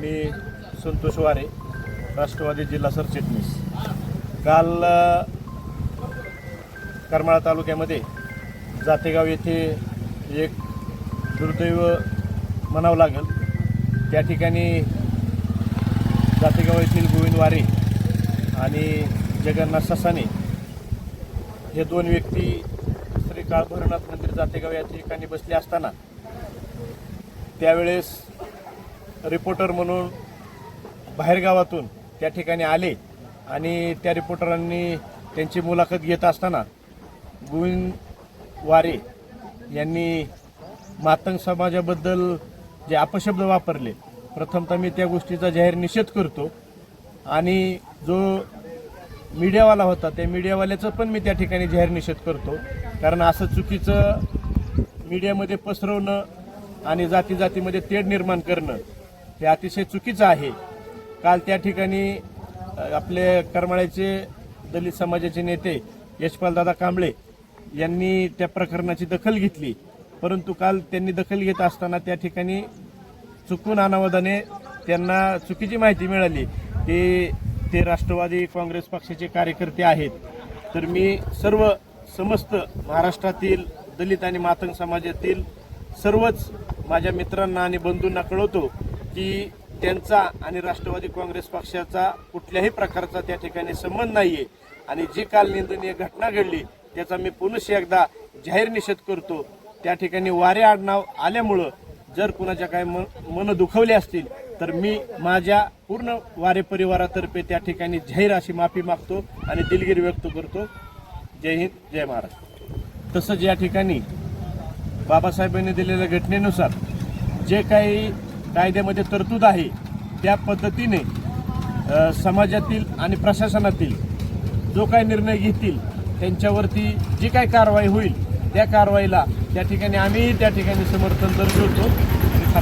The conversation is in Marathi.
मी संतोष वारे राष्ट्रवादी जिल्हा सरचिटणीस. काल करमाळा तालुक्यामध्ये जातेगाव येथे एक दुर्दैव म्हणावं लागेल. त्या ठिकाणी जातेगाव येथील गोविंद वारे आणि जगन्नाथ ससाने हे दोन व्यक्ती श्री काळभैरवनाथ मंदिर जातेगाव या ठिकाणी बसले असताना त्यावेळेस रिपोर्टर म्हणून बाहेरगावातून त्या ठिकाणी आले आणि त्या रिपोर्टरांनी त्यांची मुलाखत घेत असताना गोविंद वारे यांनी मातंग समाजाबद्दल जे अपशब्द वापरले प्रथमतः मी त्या गोष्टीचा जाहीर निषेध करतो. आणि जो मीडियावाला होता त्या मीडियावाल्याचं पण मी त्या ठिकाणी जाहीर निषेध करतो. कारण असं चुकीचं मीडियामध्ये पसरवणं आणि जाती जातीमध्ये तेढ निर्माण करणं हे अतिशय चुकीचं आहे. काल त्या ठिकाणी आपले करमाळ्याचे दलित समाजाचे नेते यशपालदादा कांबळे यांनी त्या प्रकरणाची दखल घेतली. परंतु काल त्यांनी दखल घेत असताना त्या ठिकाणी चुकून अनावधाने त्यांना चुकीची माहिती मिळाली की ते राष्ट्रवादी काँग्रेस पक्षाचे कार्यकर्ते आहेत. तर मी सर्व समस्त महाराष्ट्रातील दलित आणि मातंग समाजातील सर्वच माझ्या मित्रांना आणि बंधूंना कळवतो की त्यांचा आणि राष्ट्रवादी काँग्रेस पक्षाचा कुठल्याही प्रकारचा त्या ठिकाणी संबंध नाहीये. आणि जी काल निंदनीय घटना घडली त्याचा मी पुनश्च एकदा जाहीर निषेध करतो. त्या ठिकाणी वारे आडनाव आल्यामुळं जर कुणाच्या काय मन मन दुखवले असतील तर मी माझ्या पूर्ण वारे परिवारातर्फे त्या ठिकाणी जाहीर अशी माफी मागतो आणि दिलगिरी व्यक्त करतो. जय हिंद जय महाराष्ट्र. तसंच या ठिकाणी बाबासाहेबांनी दिलेल्या घटनेनुसार जे काही कायद्यामध्ये तरतूद आहे त्या पद्धतीने समाजातील आणि प्रशासनातील जो काही निर्णय घेतील त्यांच्यावरती जी काही कारवाई होईल त्या कारवाईला त्या ठिकाणी आम्ही त्या ठिकाणी समर्थन दर्शवतो आणि